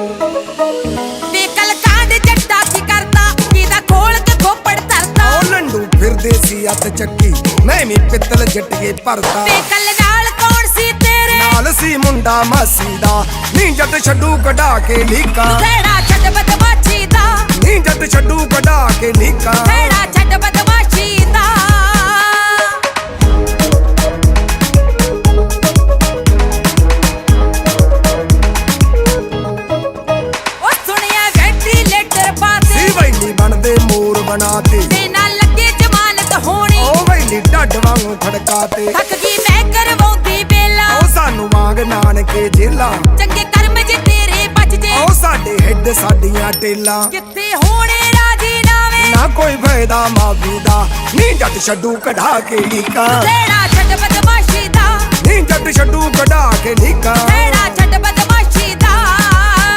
ਵੇ ਕਲ ਕਾਂਡ ਜੱਟਾ ਕੀ ਕਰਦਾ ਕਿਦਾ ਖੋਲ ਕੇ ਖੋਪੜ ਧਰਦਾ ਉਹ ਲੰਡੂ ਫਿਰਦੇ ਸੀ ਹੱਥ ਚੱਕੀ ਮੈਂ ਵੀ ਪਿੱਤਲ ਜੱਟੀਏ ਭਰਦਾ ਵੇ ਕਲ ਨਾਲ ਕੌਣ ਸੀ ਤੇਰੇ? ਨਾਲ ਸੀ ਮੁੰਡਾ ਮਾਸੀ ਦਾ ਨੀ ਜੱਟ ਛੱਡੂ ਕਢਾ ਕੇ ਲੀਕਾਂ। ਖੇੜਾ ਛੱਡ ਬਦਮਾਸ਼ੀ ਮੋਰ ਬਣਾਤੇ ਤੇ ਨਾਲ ਲੱਗੇ ਜਮਾਨਤ ਹੋਣੀ। ਉਹ ਵੈਲੀ ਢੱਡ ਵਾਂਗੂ ਖੜਕਾਤੇ ਥੱਕ ਗਈ ਮੈਂ ਕਰਵਾਉਂਦੀ ਬੇਲਾ ਉਹ ਸਾਨੂੰ ਵਾਂਗ ਨਾਨਕੇ ਜੇਲਾ। ਚੰਗੇ ਕਰਮ ਜੇ ਤੇਰੇ ਬਚ ਜੇ। ਉਹ ਸਾਡੇ ਹਿੱਡ ਸਾਡੀਆਂ ਟੇਲਾਂ। ਕਿੱਥੇ ਹੋਣੇ ਰਾਜੀ ਨਾਵੇਂ ਨਾ ਕੋਈ ਫਾਇਦਾ ਮਾਫੀ ਦਾ। ਨੀ ਜੱਟ ਛੱਡੂ ਕਢਾ ਕੇ ਲੀਕਾਂ ਖੇੜਾ ਛੱਡ ਬਦਮਾਸ਼ੀ ਦਾ। ਨੀ ਜੱਟ ਛੱਡੂ ਕਢਾ ਕੇ ਬਦ